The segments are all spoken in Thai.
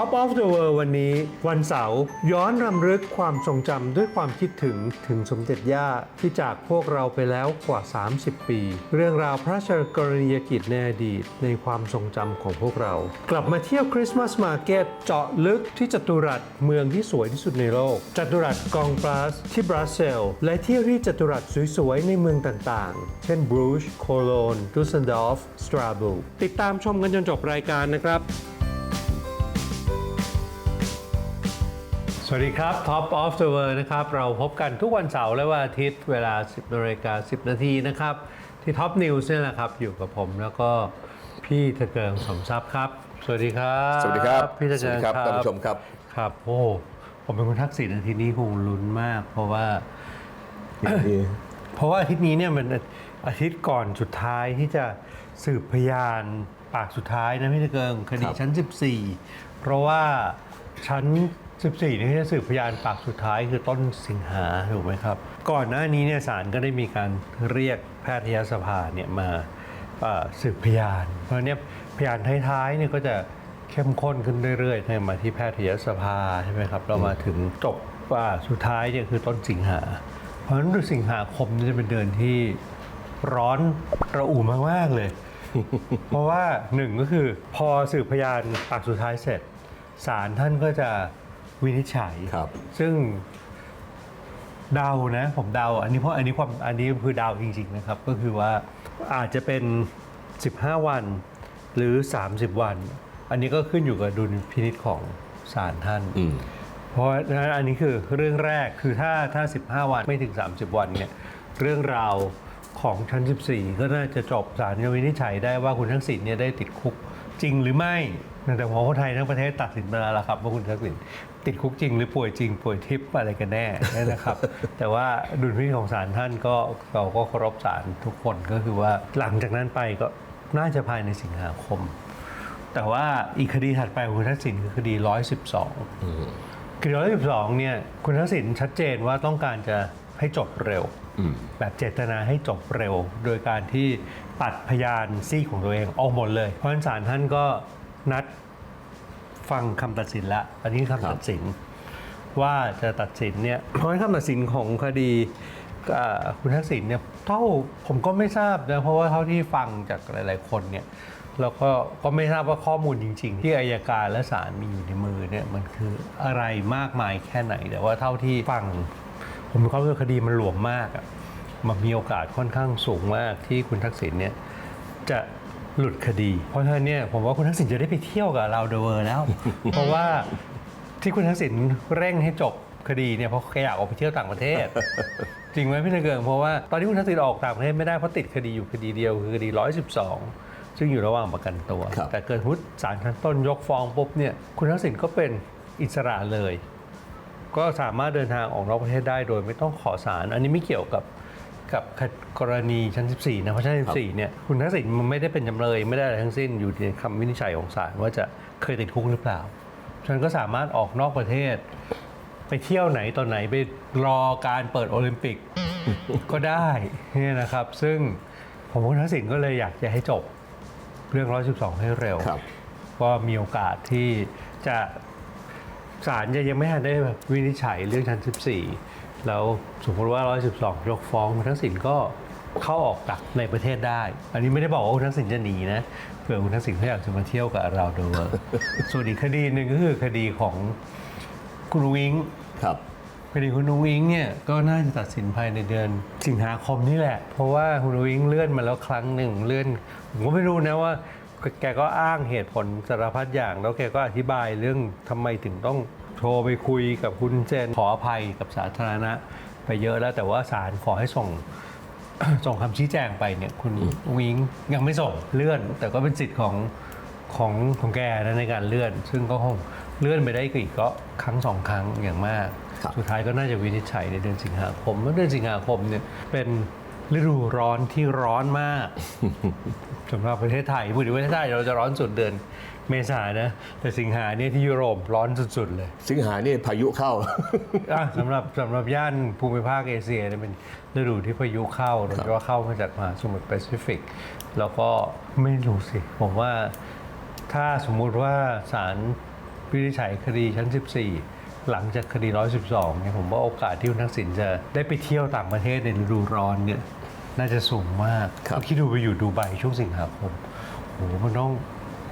Top of the World วันนี้ วันเสาร์ย้อนรำลึกความทรงจำด้วยความคิดถึงถึงสมเด็จย่าที่จากพวกเราไปแล้วกว่า 30 ปี เรื่องราวพระราชกรณียกิจในอดีตในความทรงจำของพวกเรา กลับมาเที่ยวคริสต์มาสมาร์เก็ตเจาะลึกที่จัตุรัสเมืองที่สวยที่สุดในโลก จัตุรัสกองปลาสที่บรัสเซลและเที่ยวที่จัตุรัสสวยๆในเมืองต่างๆ เช่นบรูชโคโลนดูสเซนดอฟสตราบูติดตามชมกันจนจบรายการนะครับ สวัสดีครับ Top of the World นะครับ เราพบกันทุกวันเสาร์และวันอาทิตย์เวลา 10นาฬิกา10 นาทีนะครับ ที่ Top News เนี่ยแหละครับ อยู่กับผมแล้วก็พี่ตะเกิงสมทรัพย์ครับ สวัสดีครับสวัสดีครับพี่ตะสวัเกิสงดีครับท่านผู้ชมครับครับโอ้ผมเป็นคนทักษิณอาทิตย์นี้คงลุ้นมาก เพราะว่า เพราะว่าอาทิตย์นี้เนี่ยมันอาทิตย์ก่อนสุดท้ายที่จะสืบพยานปากสุดท้ายนะพี่ตะเกิงคดีครับชั้น 14 เพราะว่าชั้น 14นี่จะสืบพยานปากสุดท้ายคือต้นสิงหาถูกไหมครับ ก่อนหน้านี้เนี่ยศาลก็ได้มีการเรียกแพทยสภาเนี่ยมาสืบพยาน เพราะเนี่ยพยานท้ายๆเนี่ยก็จะเข้มข้นขึ้นเรื่อยๆเนี่มาที่แพทยสภาใช่ไหมครับ เรามาถึงจบว่าสุดท้ายเนี่ยคือต้นสิงหา เพราะฉะนั้นสิงหาคมนี่จะเป็นเดือนที่ร้อนระอุมากๆเลย เพราะว่าหนึ่งก็คือพอสืบพยานปากสุดท้ายเสร็จศาลท่านก็จะ วินิจฉัย ครับ ซึ่งเดานะผมเดา อันนี้เพราะอันนี้ความอันนี้คือเดาจริงๆนะครับ ก็คือว่าอาจจะเป็น 15 วันหรือ 30 วัน อันนี้ก็ขึ้นอยู่กับดุลพินิจของศาลท่าน อืม เพราะฉะนั้นอันนี้คือเรื่องแรกคือถ้าถ้า 15 วันไม่ถึง 30 วันเนี่ยเรื่องราวของชั้น 14 ก็น่าจะจบศาลจะวินิจฉัยได้ว่าคุณทักษิณเนี่ยได้ติดคุกจริงหรือไม่ แต่พอคนไทยทั้งประเทศตัดสินไปแล้วล่ะครับว่าคุณทักษิณติดคุกจริงหรือป่วยจริงป่วยทิพย์อะไรกันแน่นะครับ แต่ว่าดุลพินิจของศาลท่านก็เราก็เคารพศาลทุกคนก็คือว่าหลังจากนั้นไปก็น่าจะภายในสิงหาคม แต่ว่าอีกคดีถัดไปของคุณทักษิณคือคดี 112คือร้อยสิบสองเนี่ยคุณทักษิณชัดเจนว่าต้องการจะให้จบเร็วอืมแบบเจตนาให้จบเร็ว โดยการที่ตัดพยานซี่ของตัวเองออกหมดเลย เพราะฉะนั้นศาลท่านก็ นัดฟังคำตัดสินละอันนี้คำตัดสิน ว่าจะตัดสินเนี่ยเพราะฉะนั้นคำตัดสินของคดีเอ่อคุณทักษิณเนี่ยเท่าผมก็ไม่ทราบนะเพราะว่าเท่าที่ฟังจากหลาย ๆ คนเนี่ยแล้วก็ก็ไม่ทราบว่าข้อมูลจริง ๆ ที่อายการและศาลมีอยู่ในมือเนี่ยมันคืออะไรมากมายแค่ไหน แต่ว่าเท่าที่ฟัง ผมมีความรู้สึกคดีมันหลวมมากอะมันมีโอกาสค่อนข้างสูงมากที่คุณทักษิณเนี่ยจะ หลุดคดี เพราะฉะนั้นเนี่ยผมว่าคุณทักษิณจะได้ไปเที่ยวกับเราเดอะเวอร์แล้ว เพราะว่าที่คุณทักษิณเร่งให้จบคดีเนี่ยเพราะแกอยากออกไปเที่ยวต่างประเทศ จริงไหมพี่ตะเกิงเพราะว่าตอนที่คุณทักษิณออกต่างประเทศไม่ได้เพราะติดคดีอยู่คดีเดียวคือคดี 112 ซึ่งอยู่ระหว่างประกันตัวครับแต่เกิดพุทธศาลชั้นต้นยกฟ้องปุ๊บเนี่ยคุณทักษิณก็เป็นอิสระเลย ก็สามารถเดินทางออกนอกประเทศได้โดยไม่ต้องขอสารอันนี้ไม่เกี่ยวกับ กับกรณีชั้น 14 นะ เพราะชั้น 14 เนี่ย คุณทักษิณมันไม่ได้เป็นจำเลย ไม่ได้อะไรทั้งสิ้น อยู่ในคำวินิจฉัยของศาลว่าจะเคยติดคุกหรือเปล่าฉะนันก็สามารถออกนอกประเทศ ไปเที่ยวไหนตอนไหนไปรอการเปิดโอลิมปิกก็ได้เนี่ยนะครับ ซึ่งผมว่าคุณทักษิณก็เลยอยากจะให้จบเรื่อง 112 ให้เร็วครับว่ามีโอกาสที่จะศาลจะยังไม่ทันได้แบบวินิจฉัยเรื่องชั้น 14 แล้วสมมติว่า 112 ยกฟ้องคุณทักษิณก็เข้าออกจากในประเทศได้ อันนี้ไม่ได้บอกว่าคุณทักษิณจะหนีนะเผื่อคุณทักษิณเขาอยากจะมาเที่ยวกับเราเดอส่วนอีกคดีหนึ่งก็คือคดีของคุณอุ้งอิงครับคดีคุณนุ้งอิงเนี่ยก็น่าจะตัดสินภายในเดือนสิงหาคมนี่แหละ เพราะว่าคุณนุ้งอิงเลื่อนมาแล้วครั้งหนึ่งเลื่อนผมก็ไม่รู้นะว่า แกก็อ้างเหตุผลสารพัดอย่าง แล้วแกก็อธิบายเรื่องทำไมถึงต้อง โทรไปคุยกับคุณเจนขออภัยกับสาธารณะไปเยอะแล้วแต่ว่าศาลขอให้ส่ง ส่งคำชี้แจงไปเนี่ยคุณวิงยังไม่ส่งเลื่อน แต่ก็เป็นสิทธิ์ของของของแกนะในการเลื่อน ซึ่งก็คงเลื่อนไปได้อีกก็ครั้งสองครั้งอย่างมากครับสุดท้ายก็น่าจะวินิจฉัยในเดือนสิงหาคมแล้วเดือนสิงหาคมเนี่ยเป็น ฤดูร้อนที่ร้อนมากสำหรับประเทศไทยพูดถึงประเทศไทยเราจะร้อนสุดเดือนเมษานะ แต่สิงหาเนี่ยที่ยุโรปร้อนสุด ๆ เลย สิงหานี่พายุเข้าอะสำหรับสำหรับย่านภูมิภาคเอเชียเนี่ยเป็นฤดูที่พายุเข้าโดยเฉพาะเข้ามาจากมหาสมุทรแปซิฟิก แล้วก็ไม่รู้สิ ผมว่าถ้าสมมุติว่าศาลวินิจฉัยคดีชั้น 14 หลังจากคดี 112เนี่ยผมว่าโอกาสที่คุณทักษิณจะได้ไปเที่ยวต่างประเทศในฤดูร้อนเนี่ย น่าจะสูงมากครับ คิดดูไปอยู่ดูไบช่วงสิงหาคมโอ้โหมันต้อง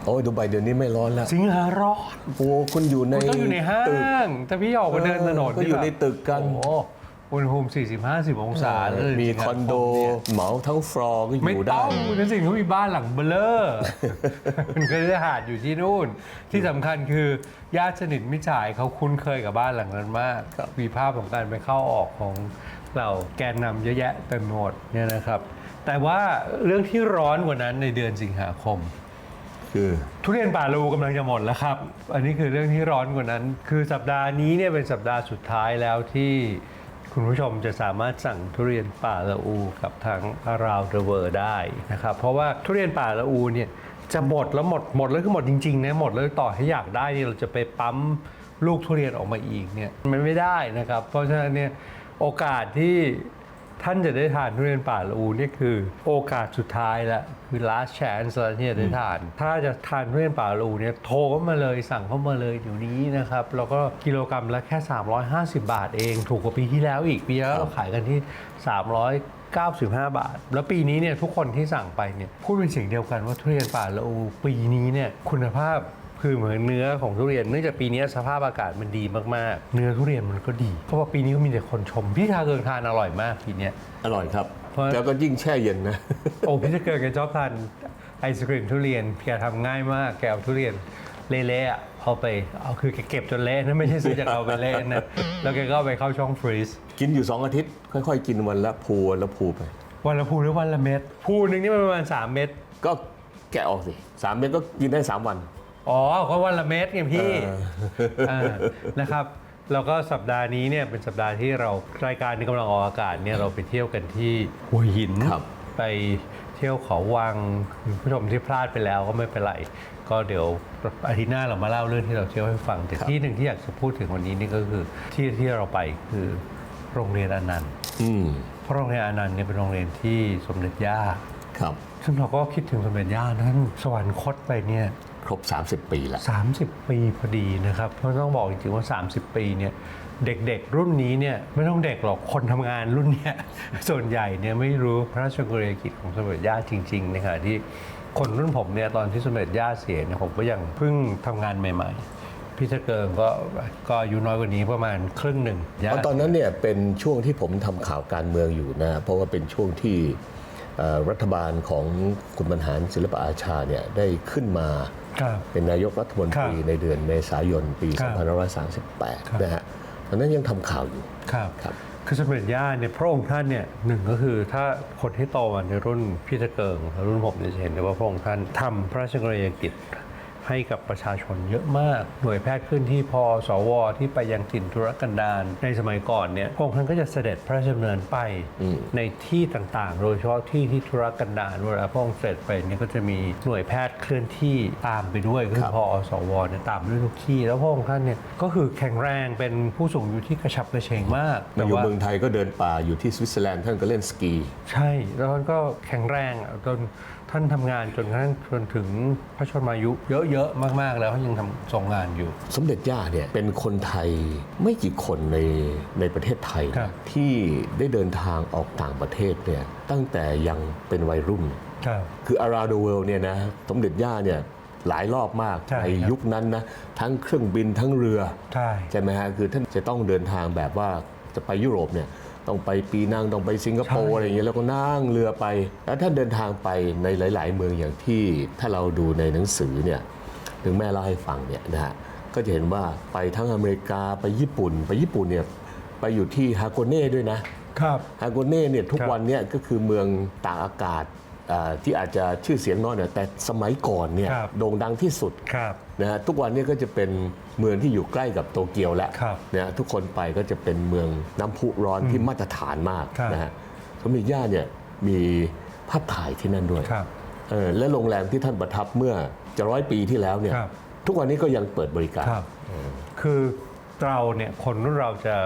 โอ้ยดูไบเดือนนี้ไม่ร้อนแล้วสิงหาร้อน โอ้คุณอยู่ในมันต้องอยู่ในห้าตึกง แต่พี่ออกมาเดินถนนเออก็อยู่ในตึกกัน โอ้โหอุณหภูมิ 40-50 องศาเลยมีสิงหาคอนโดมเนี่ยเหมาทั้งฟลอร์ก็อไม่ยู่ได้ ต้องคุณทักษิณเขามีบ้านหลังเบลอมันก็จะหาดอยู่ที่นู่น ที่สำคัญคือญาติสนิทมิจฉายเขาคุ้นเคยกับบ้านหลังนั้นมาก ครับ มีภาพของการไปเข้าออกของ เราแกนนำเยอะแยะเต็มไปหมดเนี่ยนะครับ แต่ว่าเรื่องที่ร้อนกว่านั้นในเดือนสิงหาคม คือ ทุเรียนป่าลูกำลังจะหมดแล้วครับ อันนี้คือเรื่องที่ร้อนกว่านั้น คือสัปดาห์นี้เนี่ยเป็นสัปดาห์สุดท้ายแล้วที่คุณผู้ชมจะสามารถสั่งทุเรียนป่าละอูกับทาง around the world ได้นะครับ เพราะว่าทุเรียนป่าละอูเนี่ยจะหมดแล้วหมดหมดแล้วคือหมดจริงๆนะหมดแล้วต่อให้อยากได้เนี่ยเราจะไปปั๊มลูกทุเรียนออกมาอีกเนี่ยมันไม่ได้นะครับ เพราะฉะนั้นเนี่ย โอกาสที่ท่านจะได้ทานทุเรียนป่าละอูนี่คือโอกาสสุดท้ายล้วคือ last chance แล้วที่จะได้ทาน ถ้าจะทานทุเรียนป่าละอูเนี่ยโทรเข้ามาเลยสั่งเข้ามาเลยเดี๋ยวนี้นะครับแล้วก็กิโลกรัมละแค่ 350 บาทเองถูกกว่าปีที่แล้วอีกปีแล้วเราขายกันที่395 บาท แล้วปีนี้เนี่ยทุกคนที่สั่งไปเนี่ยพูดเป็นเสียงเดียวกันว่าทุเรียนป่าละอูปีนี้เนี่ยคุณภาพ คือเหมือนเนื้อของทุเรียนเนื่องจากปีนี้สภาพอากาศมันดีมากๆ เนื้อทุเรียนมันก็ดี เพราะว่าปีนี้ก็มีแต่คนชม พี่ชาเกิงทานอร่อยมากปีเนี้ย อร่อยครับ เพราะ แล้วก็ยิ่งแช่เย็นนะ โอ้พี่ชาเกิงแกชอบทานไอศครีมทุเรียนแกทำง่ายมากแกเอาทุเรียนเละๆอะเอาไปเอาคือแกเก็บจนเละนะไม่ใช่ซื้อจากเราไปเละนะแล้วแกก็เอาไปเข้าช่องฟรีซ กินอยู่ 2 อาทิตย์ ค่อยๆ กินวันละพูวันละพูไป วันละพูหรือวันละเม็ดพูหนึ่งนี่มันประมาณ 3 เม็ดก็แกะออกสิสามเม็ดก็กินได้ 3 วัน อ๋อก็วันละเม็ดไงพี่เอออ่านะครับ แล้วก็สัปดาห์นี้เนี่ยเป็นสัปดาห์ที่เรารายการนี้กำลังออกอากาศเนี่ยเราไปเที่ยวกันที่หัวหินครับไปเที่ยวเขาวังคุณผู้ชมที่พลาดไปแล้วก็ไม่เป็นไร ก็เดี๋ยวอาทิตย์หน้าเรามาเล่าเรื่องที่เราเที่ยวให้ฟังแต่ที่หนึ่งที่อยากจะพูดถึงวันนี้นี่ก็คือที่ที่เราไปคือโรงเรียนอนันต์อืมเพราะโรงเรียนอนันต์เนี่ยเป็นโรงเรียนที่สมเด็จย่าครับซึ่งเราก็คิดถึงสมเด็จย่าท่านสวรรคตไปเนี่ย ครบ 30 ปีละ30 ปีพอดีนะครับ เพราะต้องบอกจริงๆว่า 30 ปีเนี่ยเด็กๆ รุ่นนี้เนี่ยไม่ต้องเด็กหรอกคนทำงานรุ่นเนี้ยส่วนใหญ่เนี่ยไม่รู้พระราชกรณียกิจของสมเด็จย่าจริงๆในขณะที่คนรุ่นผมเนี่ยตอนที่สมเด็จย่าเสียเนี่ยผมก็ยังเพิ่งทำงานใหม่ ๆ พี่เจเกิงก็ก็อายุน้อยกว่านี้ประมาณครึ่งหนึ่งย่าเพราะตอนนั้นเนี่ยเป็นช่วงที่ผมทำข่าวการเมืองอยู่นะเพราะว่าเป็นช่วงที่เอ่อ รัฐบาลของคุณบรรหารศิลปอาชาเนี่ยได้ขึ้นมาครับเป็นนายกรัฐมนตรีครับในเดือนเมษายนปีครับ2538 นะฮะตอนนั้นยังทำข่าวอยู่ครับครับคือสมเด็จย่าเนี่ยพระองค์ท่านเนี่ยหนึ่งก็คือถ้าคนที่โตมาในรุ่นพี่ตะเกิงและรุ่นผมเนี่ยจะเห็นได้ว่าพระองค์ท่านทำพระราชกรณียกิจ ให้กับประชาชนเยอะมาก หน่วยแพทย์ขึ้นที่พอสวที่ไปยังถิ่นธุรกันดารในสมัยก่อนเนี่ยพระองค์ท่านก็จะเสด็จพระราชดำเนินไปอืมในที่ต่างๆ โดยเฉพาะที่ที่ธุรกันดารเวลาพระองค์เสด็จไปเนี่ยก็จะมีหน่วยแพทย์เคลื่อนที่ตามไปด้วยก็คือพอสวเนี่ยตามด้วยทุกที่ แล้วพระองค์ท่านเนี่ยก็คือแข็งแรงเป็นผู้สูงอายุที่กระฉับกระเฉงมากมาอยู่แต่ว่าเมืองไทยก็เดินป่าอยู่ที่สวิตเซอร์แลนด์ท่านก็เล่นสกี ใช่แล้วท่านก็แข็งแรงอะจน ท่านทำงานจนกระทั่งจนถึงพระชนมายุ เยอะๆมากๆแล้วท่านยังทำทรงงานอยู่ สมเด็จย่าเนี่ยเป็นคนไทยไม่กี่คนในในประเทศไทยครับ ที่ได้เดินทางออกต่างประเทศเนี่ยตั้งแต่ยังเป็นวัยรุ่น ครับ คือ around the world เนี่ยนะสมเด็จย่าเนี่ยหลายรอบมากใช่ครับ ยุคนั้นนะทั้งเครื่องบินทั้งเรือ ใช่ ใช่ไหมฮะคือท่านจะต้องเดินทางแบบว่าจะไปยุโรปเนี่ย ต้องไปปีนังต้องไปสิงคโปร์อะไรอย่างเงี้ยแล้วก็นั่งเรือไป แล้วท่านเดินทางไปในหลาย ๆ เมืองอย่างที่ถ้าเราดูในหนังสือเนี่ยถึงแม่เล่าให้ฟังเนี่ยนะฮะก็จะเห็นว่าไปทั้งอเมริกาไปญี่ปุ่น ไปญี่ปุ่นเนี่ยไปอยู่ที่ฮาโกเน่ด้วยนะครับฮาโกเน่เนี่ยทุกครับวันเนี่ยก็คือเมืองตากอากาศอ่า ที่อาจจะชื่อเสียงน้อยหน่อยแต่สมัยก่อนเนี่ยครับโด่งดังที่สุดครับนะฮะทุกวันนี้ก็จะเป็นเมืองที่อยู่ใกล้กับโตเกียวแล้วครับนะฮะทุกคนไปก็จะเป็นเมืองน้ำพุร้อนที่มาตรฐานมากครับนะฮะสมเด็จย่าเนี่ยมีภาพถ่ายที่นั่นด้วยครับเออและโรงแรมที่ท่านประทับเมื่อจะร้อยปีที่แล้วเนี่ยครับทุกวันนี้ก็ยังเปิดบริการครับคือ เราเนี่ยคนรุ่นเราจะ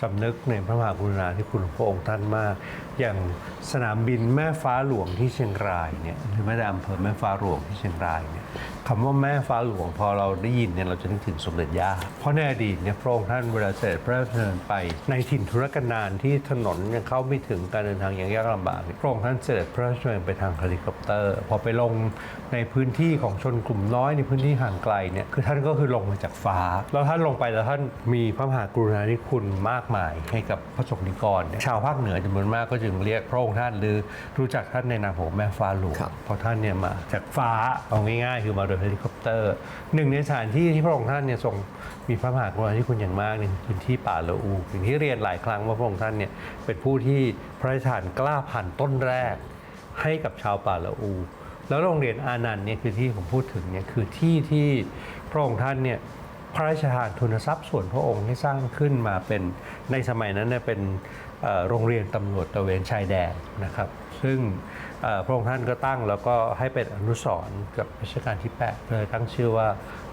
สำนึกในพระมหากรุณาธิคุณของพระองค์ท่านมาก อย่างสนามบินแม่ฟ้าหลวงที่เชียงรายเนี่ยหรือแม้แต่อำเภอแม่ฟ้าหลวงที่เชียงรายเนี่ย คำว่าแม่ฟ้าหลวงพอเราได้ยินเนี่ยเราจะนึกถึงสมเด็จย่า เพราะในอดีตเนี่ยพระองค์ท่านเวลาเสด็จพระราชดำเนินไป ในถิ่นธุรกันดารที่ถนนยังเข้าไม่ถึงการเดินทางอย่างยากลำบากเนี่ยพระองค์ท่านเสด็จพระราชดำเนินไปทางเฮลิคอปเตอร์ พอไปลงในพื้นที่ของชนกลุ่มน้อยในพื้นที่ห่างไกลเนี่ยคือท่านก็คือลงมาจากฟ้า แล้วท่านลงไปแล้วท่านมีพระมหากรุณาธิคุณมากมายให้กับพระสงฆ์นิกรเนี่ยชาวภาคเหนือจำนวนมากก็จึงเรียกพระองค์ท่านหรือรู้จักท่านในนามของแม่ฟ้าหลวงครับเพราะท่านเนี่ยมาจากฟ้าเอาง่ายๆคือมาโดยเฮลิคอปเตอร์ หนึ่งในสถานที่ที่พระองค์ท่านเนี่ยทรงมีพระมหากรุณาธิคุณอย่างมากในพื้นที่ป่าละอูอย่างที่เรียนหลายครั้งว่าพระองค์ท่านเนี่ยเป็นผู้ที่พระราชทานกล้าพันต้นแรก ให้กับชาวป่าละอู แล้วโรงเรียนอานันต์เนี่ยคือที่ผมพูดถึงเนี่ยคือที่ที่พระองค์ท่านเนี่ยพระราชทานทุนทรัพย์ส่วนพระองค์ให้สร้างขึ้นมาเป็นในสมัยนั้นเนี่ยเป็นโรงเรียนตำรวจตระเวนชายแดนนะครับ ซึ่ง พระองค์ท่านก็ตั้งแล้วก็ให้เป็นอนุสรณ์กับรัชกาลที่8เลยตั้งชื่อว่า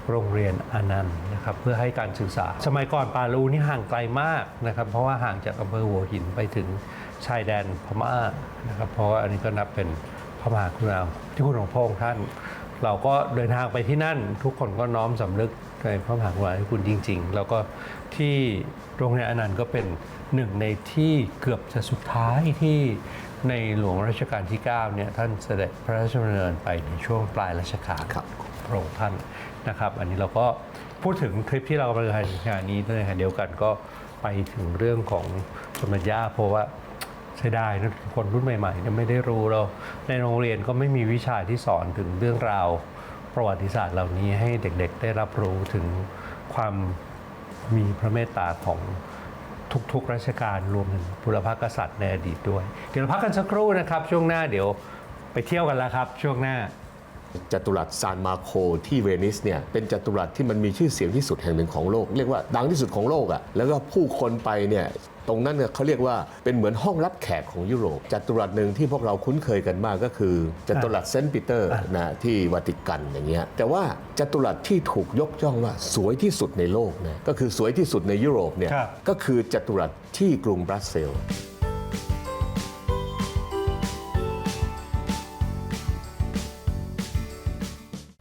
โรงเรียนอนันต์นะครับเพื่อให้การศึกษา สมัยก่อนปาลูนี่ห่างไกลมากนะครับเพราะว่าห่างจากอำเภอหัวหินไปถึงชายแดนพม่านะครับเพราะว่าอันนี้ก็นับเป็นพระมหากรุณาธิคุณของพระองค์ท่าน เราก็เดินทางไปที่นั่น ทุกคนก็น้อมสำนึกในพระมหากรุณาธิคุณจริง ๆ แล้วก็ที่โรงเรียนอนันต์ก็เป็นหนึ่งในที่เกือบจะสุดท้ายที่ ในหลวงรัชกาลที่9เนี่ยท่านเสด็จพระราชดำเนินไปในช่วงปลายรัชกาลครับของพระองค์ท่านนะครับ อันนี้เราก็พูดถึงคลิปที่เรากำลังถ่ายงานนี้ในขณะเดียวกันก็ไปถึงเรื่องของสมเด็จย่าเพราะว่าเสียดายนะคนรุ่นใหม่ๆเนี่ยไม่ได้รู้เรา ในโรงเรียนก็ไม่มีวิชาที่สอนถึงเรื่องราวประวัติศาสตร์เหล่านี้ให้เด็กๆ ได้รับรู้ถึงความมีพระเมตตาของ ทุกๆรัชกาลรวมถึงบุรพกษัตริย์ในอดีตด้วย เดี๋ยวเราพักกันสักครู่นะครับ ช่วงหน้าเดี๋ยวไปเที่ยวกันแล้วครับ ช่วงหน้าจัตุรัสซานมาโคที่เวนิสเนี่ยเป็นจัตุรัสที่มันมีชื่อเสียงที่สุดแห่งหนึ่งของโลก เรียกว่าดังที่สุดของโลกอะ่ะแล้วก็ผู้คนไปเนี่ย ตรงนั้นเนี่ยเขาเรียกว่าเป็นเหมือนห้องรับแขกของยุโรปจัตุรัสหนึ่งที่พวกเราคุ้นเคยกันมากก็คือจัตุรัสเซนต์ปีเตอร์นะที่วัติกันอย่างเงี้ยแต่ว่าจัตุรัสที่ถูกยกย่องว่าสวยที่สุดในโลกเนี่ยก็คือสวยที่สุดในยุโรปเนี่ยครับก็คือจัตุรัสที่กรุงบรัสเซลส์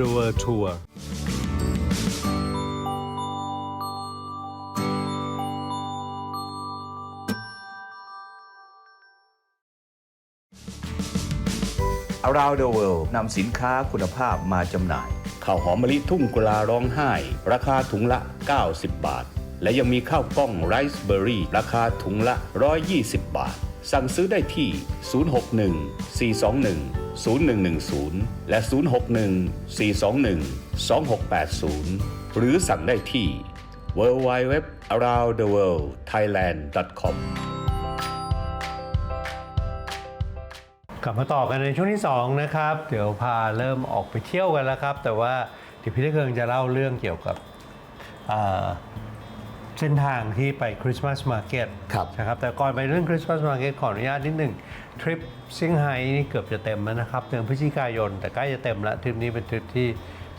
the world tour อ r o u n d the World นำสินค้าคุณภาพมาจำหน่าย ข้าวหอมมะลิทุ่งกุลาร้องไห้ ราคาถุงละ 90 บาท และยังมีข้าวกล้องไรซ์เบอร์รี่ราคาถุงละ 120 บาท สั่งซื้อได้ที่ 061 421 0110 และ 061 421 2680 หรือสั่งได้ที่ www aroundtheworldthailand.com กลับมาต่อกันในช่วงที่ 2 นะครับ เดี๋ยวพาเริ่มออกไปเที่ยวกันแล้วครับ แต่ว่าเดี๋ยวพี่เทเคิงจะเล่าเรื่องเกี่ยวกับอ่าเส้นทางที่ไปคริสต์มาสมาร์เก็ตครับนะครับแต่ก่อนไปเรื่องคริสต์มาสมาร์เก็ตขออนุญาตนิดหนึ่ง ทริปเซี่ยงไฮ้นี่เกือบจะเต็มแล้วนะครับเดือนพฤศจิกายน แต่ใกล้จะเต็มแล้วทริปนี้เป็นทริปที่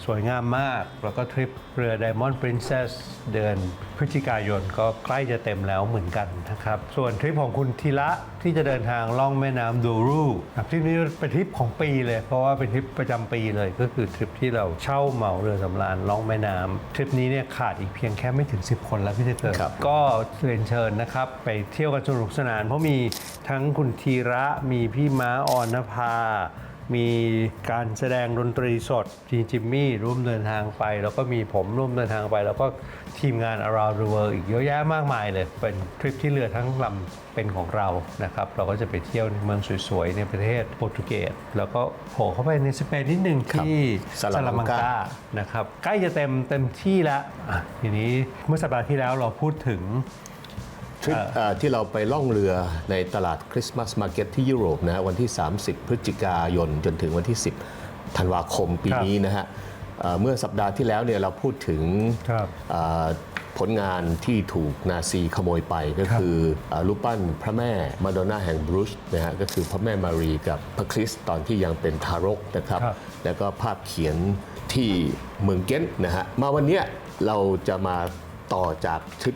สวยงามมาก แล้วก็ทริปเรือ Diamond Princess เดือนพฤศจิกายนก็ใกล้จะเต็มแล้วเหมือนกันนะครับ ส่วนทริปของคุณธีระที่จะเดินทางล่องแม่น้ำดูรูครับทริปนี้เป็นทริปของปีเลย เพราะว่าเป็นทริปประจำปีเลย ก็คือทริปที่เราเช่าเหมาเรือสำราญล่องแม่น้ำทริปนี้เนี่ยขาดอีกเพียงแค่ไม่ถึง 10 คนแล้วพี่เตอร์ครับก็เรียนเชิญนะครับไปเที่ยวกันสนุกสนาน เพราะมีทั้งคุณธีระมีพี่ม้าออนภา มีการแสดงดนตรีสดจีจิมมี่ร่วมเดินทางไป แล้วก็มีผมร่วมเดินทางไป แล้วก็ทีมงาน around the world อีกเยอะแยะมากมายเลย เป็นทริปที่เรือทั้งลำเป็นของเรานะครับ เราก็จะไปเที่ยวในเมืองสวยๆ ในประเทศโปรตุเกสแล้วก็โผล่เข้าไปในสเปนนิดนึงครับที่ซาลามังกาซนะครับใกล้จะเต็มเต็มที่แล้วอะทีนี้เมื่อสัปดาห์ที่แล้วเราพูดถึงท ริปเอ่อที่เราไปล่องเรือในตลาดคริสต์มาสมาร์เก็ตที่ยุโรปนะฮะวันที่ 30 พฤศจิกายนจนถึงวันที่ 10 ธันวาคมปีครับนี้นะฮะเอ่อเมื่อสัปดาห์ที่แล้วเนี่ยเราพูดถึงครับเอ่อผลงานที่ถูกนาซีขโมยไปก็คือเอ่อรูปปั้นพระแม่มาดอนนาแห่งบรูชนะฮะก็คือพระแม่มารีกับพระคริสต์ตอนที่ยังเป็นทารกนะครับครับแล้วก็ภาพเขียนที่เมืองเก้นนะฮะมาวันเนี้ยเราจะมาต่อจากทริป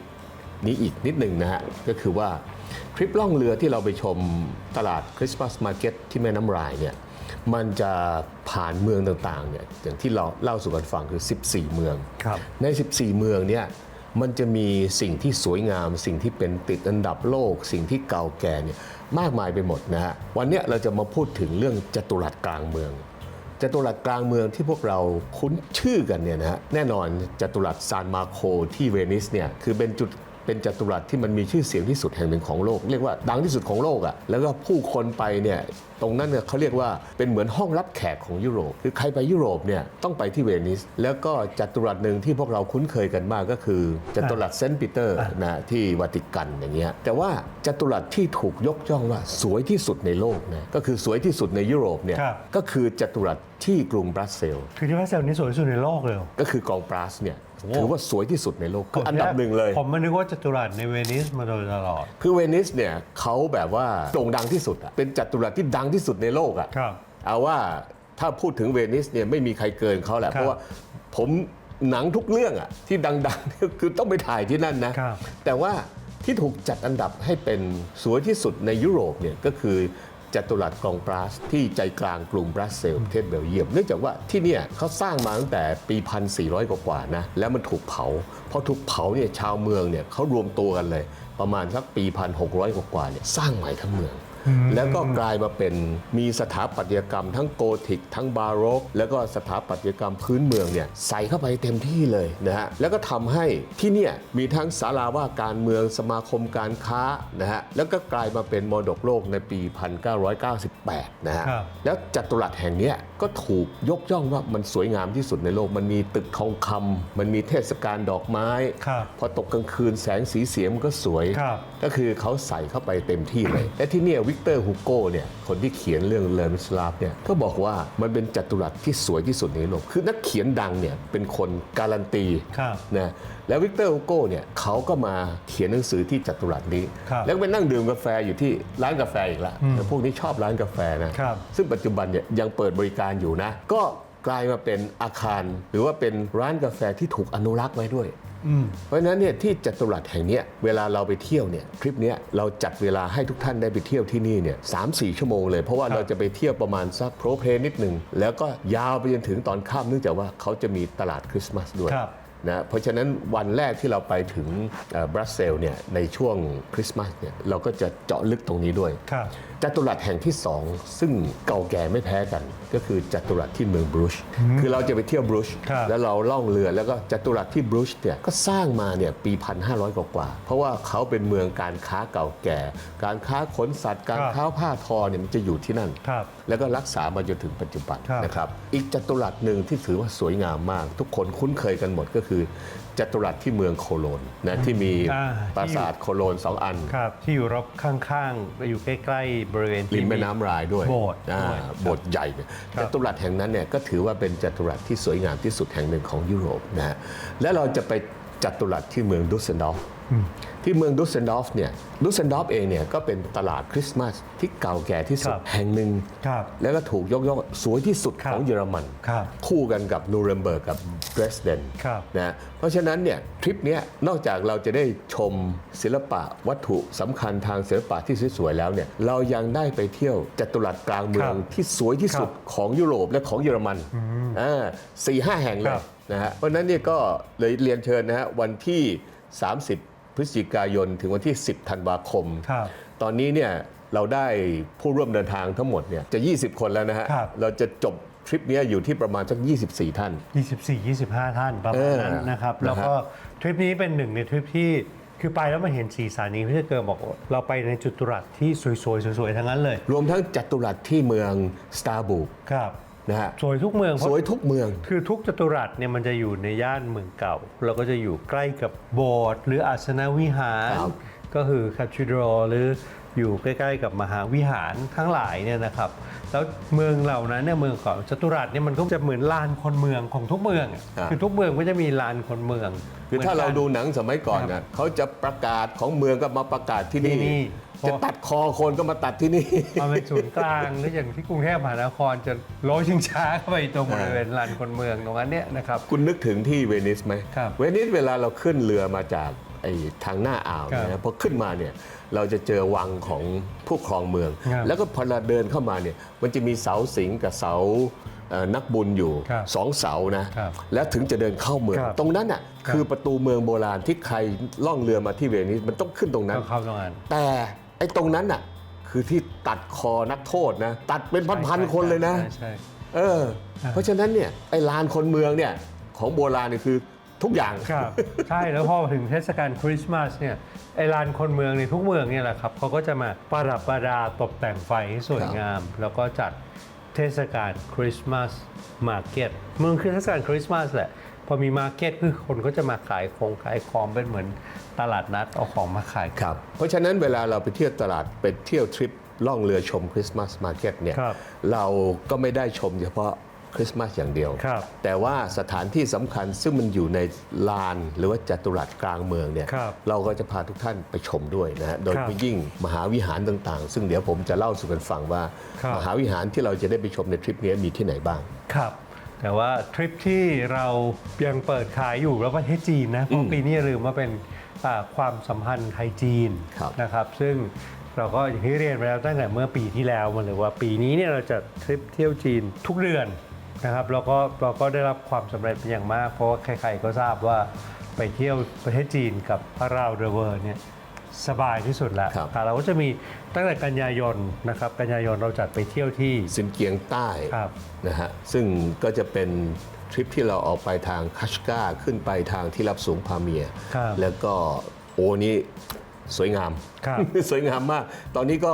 นี้อีกนิดหนึ่งนะฮะ ก็คือว่าทริปล่องเรือที่เราไปชมตลาดคริสต์มาสมาร์เก็ตที่แม่น้ำรายเนี่ยมันจะผ่านเมืองต่างๆเนี่ยอย่างที่เราเล่าสู่กันฟังคือ 14 เมืองครับใน 14 เมืองเนี่ยมันจะมีสิ่งที่สวยงาม สิ่งที่เป็นติดอันดับโลก สิ่งที่เก่าแก่เนี่ยมากมายไปหมดนะฮะวันเนี้ยเราจะมาพูดถึงเรื่องจัตุรัสกลางเมืองจัตุรัสกลางเมืองที่พวกเราคุ้นชื่อกันเนี่ยนะฮะแน่นอนจัตุรัสซานมาโคที่เวนิสเนี่ยคือเป็นจุด เป็นจัตุรัสที่มันมีชื่อเสียงที่สุดแห่งหนึ่งของโลก เรียกว่าดังที่สุดของโลกอะ่ะแล้วก็ผู้คนไปเนี่ยตรงนั้นเนี่ยเขาเรียกว่าเป็นเหมือนห้องรับแขกของยุโรปคือใครไปยุโรปเนี่ยต้องไปที่เวนิส แล้วก็จัตุรัสหนึ่งที่พวกเราคุ้นเคยกันมากก็คือจัตุรัสเซนต์ปีเตอร์นะที่วาติกันอย่างเงี้ยแต่ว่าจัตุรัสที่ถูกยกย่องว่าสวยที่สุดในโลกนะก็คือสวยที่สุดในยุโรปเนี่ยครับก็คือจัตุรัสที่กรุงบรัสเซลส์คือที่พระเซลนี่สวยที่สุดในโลกเลยเหรอก็คือกองบรัสเนี่ยโอ้ ถือว่าสวยที่สุดในโลกคืออันดับหนึ่งเลย ผมมันนึกว่าจัตุรัสในเวนิสมาโดยตลอด คือเวนิสเนี่ยเขาแบบว่าโด่งดังที่สุดอะเป็นจัตุรัสที่ดังที่สุดในโลกอะครับ เอาว่าถ้าพูดถึงเวนิสเนี่ยไม่มีใครเกินเขาแหละครับเพราะว่าผมหนังทุกเรื่องอะที่ดังๆเนี่ยคือต้องไปถ่ายที่นั่นนะครับแต่ว่าที่ถูกจัดอันดับให้เป็นสวยที่สุดในยุโรปเนี่ยก็คือ จัตุรัสกรองปราสที่ใจกลางกรุงบรัสเซลส์ประเทศเบลเยียม เนื่องจากว่าที่เนี่ยเขาสร้างมาตั้งแต่ปี 1400 กว่าๆนะ แล้วมันถูกเผาพอถูกเผาเนี่ยชาวเมืองเนี่ยเขารวมตัวกันเลย ประมาณสักปี 1600 กว่าๆเนี่ยสร้างใหม่ทั้งเมือง แล้วก็กลายมาเป็นมีสถาปัตยกรรมทั้งโกธิก ทั้งบาโรก แล้วก็สถาปัตยกรรมพื้นเมืองเนี่ยใส่เข้าไปเต็มที่เลยนะฮะแล้วก็ทำให้ที่เนี่ยมีทั้งศาลาว่าการเมืองสมาคมการค้านะฮะแล้วก็กลายมาเป็นมรดกโลกในปี 1998 นะฮะครับแล้วจัตุรัสแห่งเนี้ยก็ถูกยกย่องว่ามันสวยงามที่สุดในโลก มันมีตึกทองคำมันมีเทศกาลดอกไม้ครับพอตกกลางคืนแสงสีเสียงมันก็สวยครับก็คือเขาใส่เข้าไปเต็มที่เลยและที่เนี่ยวิกเตอร์ฮูโก้เนี่ยคนที่เขียนเรื่องเลอมิสลาฟเนี่ยก็บอกว่ามันเป็นจัตุรัสที่สวยที่สุดในโลกคือนักเขียนดังเนี่ยเป็นคนการันตีครับนะแล้ววิกเตอร์ฮูโก้เนี่ยเขาก็มาเขียนหนังสือที่จัตุรัสนี้ครับแล้วก็ไปนั่งดื่มกาแฟอยู่ที่ร้านกาแฟอีกแล้วแต่พวกนี้ชอบร้านกาแฟนะครับซึ่งปัจจุบันเนี่ยยังเปิดบริการอยู่นะ ก็กลายมาเป็นอาคาร หรือว่าเป็นร้านกาแฟที่ถูกอนุรักษ์ไว้ด้วยอืม เพราะฉะนั้นเนี่ยที่จัตุรัสแห่งเนี้ยเวลาเราไปเที่ยวเนี่ยทริปเนี้ยเราจัดเวลาให้ทุกท่านได้ไปเที่ยวที่นี่เนี่ยสามสี่ชั่วโมงเลยเพราะว่าครับเราจะไปเที่ยวประมาณสักโปรเพลนิดหนึ่งแล้วก็ยาวไปจนถึงตอนค่ำเนื่องจากว่าเขาจะมีตลาดคริสต์มาสด้วยครับนะเพราะฉะนั้นวันแรกที่เราไปถึงเอ่อบรัสเซลส์เนี่ยในช่วงคริสต์มาสเนี่ยเราก็จะเจาะลึกตรงนี้ด้วยครับ จัตุรัสแห่งที่สองซึ่งเก่าแก่ไม่แพ้กัน ก็คือจัตุรัสที่เมืองบรูชคือเราจะไปเที่ยวบรูชครับแล้วเราล่องเรือแล้วก็จัตุรัสที่บรูชเนี่ยก็สร้างมาเนี่ยปี 1,500 กว่ากว่าๆเพราะว่าเขาเป็นเมืองการค้าเก่าแก่ การค้าขนสัตว์ การครับค้าผ้าทอเนี่ยมันจะอยู่ที่นั่น ครับแล้วก็รักษามาจนถึงปัจจุบันครับ นะครับ อีกจัตุรัสหนึ่งที่ถือว่าสวยงามมาก ทุกคนคุ้นเคยกันหมดก็คือ จัตุรัสที่เมืองโคโลนนะที่มีอ่าปราสาทโคโลนสองอันครับที่อยู่รอบข้างๆอยู่ใกล้ๆบริเวณที่ริมแม่น้ำรายด้วยโบสถ์อ่าด้วยโบสถ์ใหญ่เนี่ยครับจัตุรัสแห่งนั้นเนี่ยก็ถือว่าเป็นจัตุรัสที่สวยงามที่สุดแห่งหนึ่งของยุโรปนะฮะและเราจะไปจัตุรัสที่เมืองดุสเซนดอฟ ที่เมืองดุสเซนดอฟเนี่ยดุสเซนดอฟเองเนี่ยก็เป็นตลาดคริสต์มาสที่เก่าแก่ที่สุดครับแห่งหนึ่ง ครับแล้วก็ถูกยกย่องสวยที่สุดครับของเยอรมันครับคู่กันกับนูเรมเบิร์กกับเดรสเดนครับ นะเพราะฉะนั้นเนี่ยทริปเนี้ยนอกจากเราจะได้ชมศิลปะวัตถุสำคัญทางศิลปะที่สวยๆแล้วเนี่ยเรายังได้ไปเที่ยวจัตุรัสกลางเมืองครับที่สวยที่สุดครับของยุโรปและของเยอรมันอ่าสี่ห้าแห่งเลครัย บ นะฮะเพราะฉะนั้นเนี่ยก็เลยเรียนเชิญนะฮะวันที่ 30 พฤศจิกายนถึงวันที่ 10 ธันวาคม ครับ ตอนนี้เนี่ยเราได้ผู้ร่วมเดินทางทั้งหมดเนี่ยจะ 20 คนแล้วนะฮะ ครับ เราจะจบทริปเนี้ยอยู่ที่ประมาณสัก 24 ท่าน 24 25 ท่านประมาณนั้นเออนะครับนะฮะแล้วก็ทริปนี้เป็นหนึ่งในทริปที่คือไปแล้วมาเห็นสีสันนี้พี่เกิดบอกว่าเราไปในจุดตุรัสที่สวยๆสวยๆทั้งนั้นเลย รวมทั้งจัตุรัสที่เมืองสตาร์บุกครับ นะฮะสวยทุกเมืองเพสราะวยทุกเมือง คือทุกจัตุรัสเนี่ยมันจะอยู่ในย่านเมืองเก่า เราก็จะอยู่ใกล้กับโบสถ์หรืออาสนวิหารครับก็คือคาท h ดร a l หรือ อยู่ใกล้ๆ กับมหาวิหารทั้งหลายเนี่ยนะครับ แล้วเมืองเหล่านั้นเนี่ยเมืองของจตุรัสเนี่ยมันก็จะเหมือนลานคนเมืองของทุกเมืองอะอ่า คือทุกเมืองก็จะมีลานคนเมืองคือถ้าเราดูหนังสมัยก่อนนะเขาจะประกาศของเมืองก็มาประกาศที่นี่ที่นี่จะตัดคอคนก็มาตัดที่นี่ มาเป็นศูนย์กลางหรืออย่างที่กรุงเทพมหานครจะโลชิงช้าเข้าไปตรงบริเวณลานคนเมืองตรงนั้นเนี่ยนะครับ คุณนึกถึงที่เวนิสไหมครับ เวนิสเวลาเราขึ้นเรือมาจาก ไอ้ทางหน้าอ่าวครับนะพอขึ้นมาเนี่ยเราจะเจอวังของผู้ครองเมือง ครับแล้วก็พอเราเดินเข้ามาเนี่ยมันจะมีเสาสิงกับเสาเอ่อนักบุญอยู่ครับสองเสานะครับแล้วถึงจะเดินเข้าเมือง ครับตรงนั้นอะครับ คือประตูเมืองโบราณที่ใครล่องเรือมาที่เวนิสมันต้องขึ้นตรงนั้นต้องเข้าตรงนั้น แต่ไอ้ตรงนั้นน่ะคือที่ตัดคอนักโทษนะ ตัดเป็นพันๆคนเลยนะ ใช่ใช่ เออ เพราะฉะนั้นเนี่ยไอ้ลานคนเมืองเนี่ยของโบราณเนี่ยคือ ทุกอย่างครับใช่แล้วพอถึงเทศกาลคริสต์มาสเนี่ยไอลานคนเมืองในทุกเมืองเนี่ยแหละครับเขาก็จะมาประดับประดาตกแต่งไฟให้สวยงาม แล้วก็จัดเทศกาลคริสต์มาสมาร์เก็ตเมืองคือเทศกาลคริสต์มาสแหละพอมีมาร์เก็ตคือคนก็จะมาขายของขายของเป็นเหมือนตลาดนัดเอาของมาขายครับ เพราะฉะนั้นเวลาเราไปเที่ยวตลาดไปเที่ยวทริปล่องเรือชมคริสต์มาสมาร์เก็ตเนี่ยครับเราก็ไม่ได้ชมเฉพาะ คริสต์มาสอย่างเดียว ครับแต่ว่าสถานที่สำคัญซึ่งมันอยู่ในลานหรือว่าจัตุรัสกลางเมืองเนี่ยครับเราก็จะพาทุกท่านไปชมด้วยนะฮะโดยครับเฉพาะยิ่งมหาวิหารต่างๆ ซึ่งเดี๋ยวผมจะเล่าสู่กันฟังว่า ครับ มหาวิหารที่เราจะได้ไปชมในทริปนี้มีที่ไหนบ้าง ครับ แต่ว่าทริปที่เรายังเปิดขายอยู่แล้วประเทศจีนนะเพราะปีนี้อย่าลืมว่าเป็นอ่าความสัมพันธ์ไทยจีนครับ นะครับ ซึ่งเราก็อย่างที่เรียนไปแล้วตั้งแต่เมื่อปีที่แล้วมาเลยว่าปีนี้เนี่ยเราจะทริปเที่ยวจีนทุกเดือน นะครับแล้วก็เราก็ได้รับความสำเร็จเป็นอย่างมาก เพราะว่าใครๆก็ทราบว่าไปเที่ยวประเทศจีนกับพระราวเดอะเวิร์เนี่ยสบายที่สุดแล้วครับอ่าเราก็จะมีตั้งแต่กันยายนนะครับ กันยายนเราจัดไปเที่ยวที่ซินเกียงใต้ครับนะฮะซึ่งก็จะเป็นทริปที่เราออกไปทางคัชกาขึ้นไปทางที่รับสูงพาเมียครับแล้วก็โอ้นี่สวยงามครับสวยงามมาก ตอนนี้ก็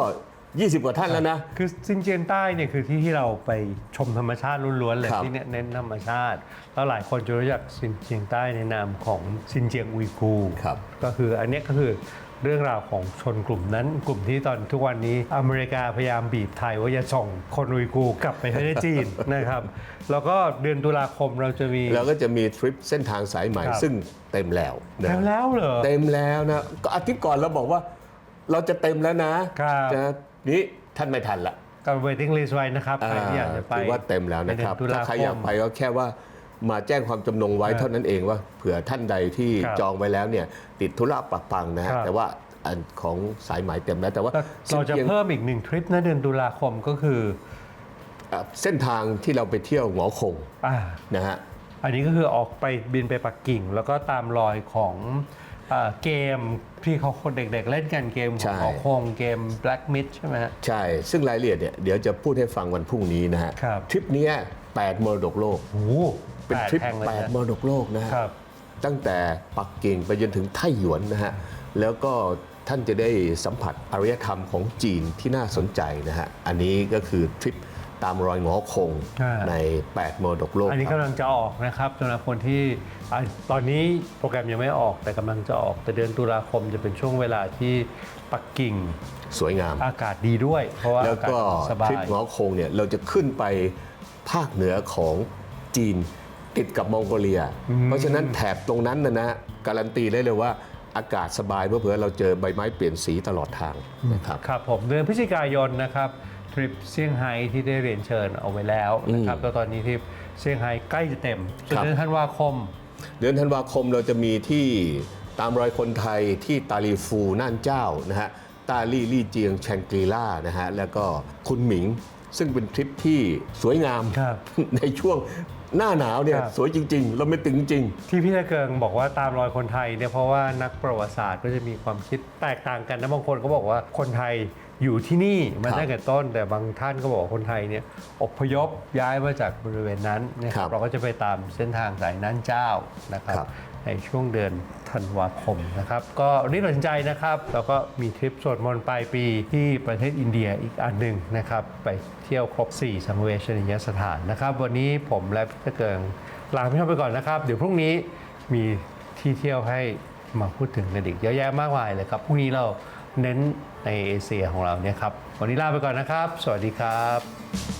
20 กว่าท่านแล้วนะ คือซินเจียงใต้เนี่ยคือที่ที่เราไปชมธรรมชาติล้วนๆเลยครับที่เนี่ยเน้นธรรมชาติแล้วหลายคนจะรู้จักซินเจียงใต้ในนามของซินเจียงอุยกูร์ครับ ก็คืออันเนี้ยก็คือเรื่องราวของชนกลุ่มนั้น กลุ่มที่ตอนทุกวันนี้อเมริกาพยายามบีบไทยว่าจะส่งคนอุยกูร์กลับไปประเทศจีน นะครับ แล้วก็เดือนตุลาคมเราจะมีแล้วก็จะมีทริปเส้นทางสายใหม่ครับ ซึ่งเต็มแล้วนะแล้วแล้วเหรอ เต็มแล้วนะก็อาทิตย์ก่อนเราบอกว่า เราจะเต็มแล้วนะครับนะนี่ท่านไม่ทันละกับ waiting list ไว้นะครับใครที่อยากจะไปถือว่าเต็มแล้วนะครับใเดือตุลถ้าใครอยากไปก็แค่ว่ามาแจ้งความจำนงไว้ครับเท่านั้นเองว่าเผื่อท่านใดที่ครับจองไว้แล้วเนี่ยติดธุระปักปังนะฮะครับแต่ว่าอันของสายไหมายเต็มแล้วแต่ว่าแต่เราจะส้นยงเพิ่มอีกหนึ่งทริปนะเดือนตุลาคมก็คืออะเส้นทางที่เราไปเที่ยวหงอคงอ่านะฮะอันนี้ก็คือออกไปบินไปปักกิ่ง แล้วก็ตามรอยของ เอ่อเกมที่เขาคนเด็กๆ เล่นกันเกมขใช่ องหอคงเกม Black Myth ใช่ไหมฮะ ใช่ ซึ่งรายละเอียดเนี่ยเดี๋ยวจะพูดให้ฟังวันพรุ่งนี้นะฮะครับ ทริปเนี้ยแปดมรดกโลก โอ้โหเป็นแปดทริปแห่งเลยแปดนะมรดกโลกนะฮะ ครับ ตั้งแต่ปักกิ่งไปจนถึงไต้หวันนะฮะ แล้วก็ท่านจะได้สัมผัสอารยธรรมของจีนที่น่าสนใจนะฮะ อันนี้ก็คือทริปตามรอยหงอคงอ่า ใน 8มรดกโลกอันนี้ครับกำลังจะออกนะครับสำหรับคนที่อะ ตอนนี้โปรแกรมยังไม่ออกแต่กำลังจะออก แต่เดือนตุลาคมจะเป็นช่วงเวลาที่ปักกิ่งสวยงาม อากาศดีด้วย เพราะว่าแล้วอากาศก็สบาทริปยหงอคงเนี่ยเราจะขึ้นไปภาคเหนือของจีนติดกับมองโกเลีย เพราะฉะนั้นแถบตรงนั้นนะนะการันตีได้เลยว่าอากาศสบายเพื่อๆเราเจอใบไม้เปลี่ยนสีตลอดทางนะครับ ครับผมเดือนพฤศจิกายนนะครับทริปเซี่ยงไฮ้ที่ได้เรียนเชิญเอาไว้แล้วนะครับแล้วตอนนี้ทริปเซี่ยงไฮ้ใกล้จะเต็มส่วนครับ เดือนธันวาคม เดือนธันวาคมเราจะมีที่ตามรอยคนไทยที่ตาลีฟูน่านเจ้านะฮะตาลี่ลี่เจียงแชงกรีล่านะฮะแล้วก็คุณหมิง ซึ่งเป็นทริปที่สวยงามครับในช่วงหน้าหนาวเนี่ยครับสวยจริงๆเราไม่ตึงจริง ที่พี่ตะเกิงบอกว่าตามรอยคนไทยเนี่ยเพราะว่านักประวัติศาสตร์ก็จะมีความคิดแตกต่างกันนะบางคนก็บอกว่าคนไทย อยู่ที่นี่มาครับตั้งแต่ต้น แต่บางท่านก็บอกว่าคนไทยเนี่ยอพยพย้ายมาจากบริเวณนั้นนะคครัรับบเราก็จะไปตามเส้นทางสายนั้นเจ้านะครับครับในช่วงเดือนธันวาคมนะครับ ก็รีบตัดสินใจนะครับแล้วก็มีทริปสวดมนต์ปลายปีที่ประเทศอินเดียอีกอันหนึ่งนะครับ ไปเที่ยวครบ 4 สังเวชนียสถานนะครับ วันนี้ผมและพี่ตะเกิงลาพี่ชมไปก่อนนะครับ เดี๋ยวพรุ่งนี้มีที่เที่ยวให้มาพูดถึงกันอีกเยอะแยะมากมายเลยครับพรุ่งนี้เรา เน้นในเอเชียของเราเนี่ยครับวันนี้ลาไปก่อนนะครับ สวัสดีครับ